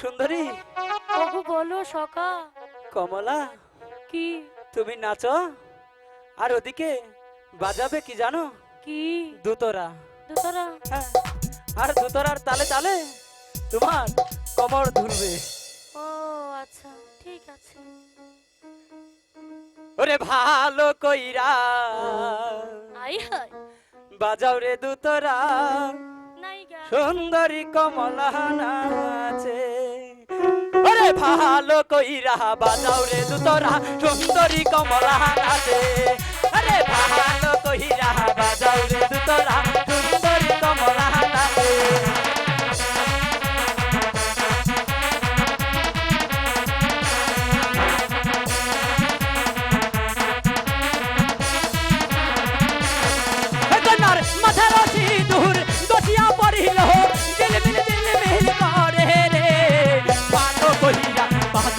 সুন্দরী। ওগো বলো সকা কমলা কি? তুমি নাচো। আর ওদিকে বাজাবে কি জানো? কি? দুতরা। দুতরা? হ্যাঁ। আর দুতরার তালে তালে তোমার কমর ধুলবে। ও আচ্ছা ঠিক আছে। ওরে ভালো কইরা। আই হাই বাজাও রে দুতরা। সুন্দরী কমলা নাচে। ওরে ভালো কইরা বাজাও রে দুতরা সুন্দরী কমলা নাচে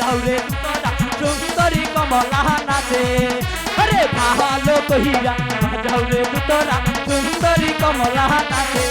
বাজাও রে তোরা সুন্দরী কমলা নাচে। আরে ভালো কহিরা বাজাও রে সুন্দরী কমলা নাচে।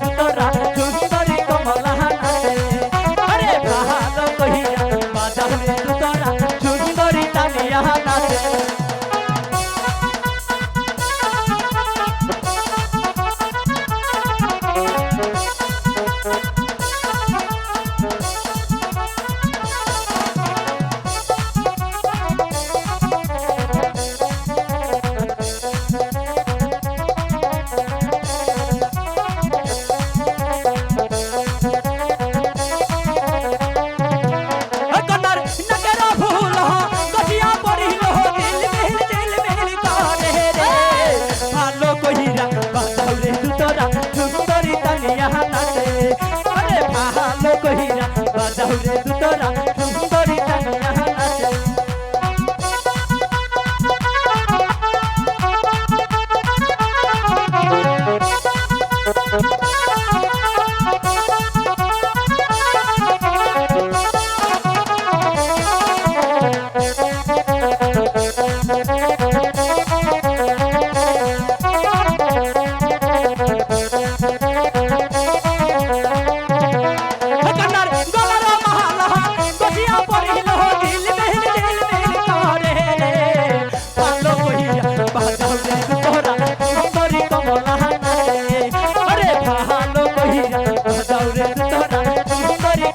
তোরা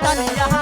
কমলা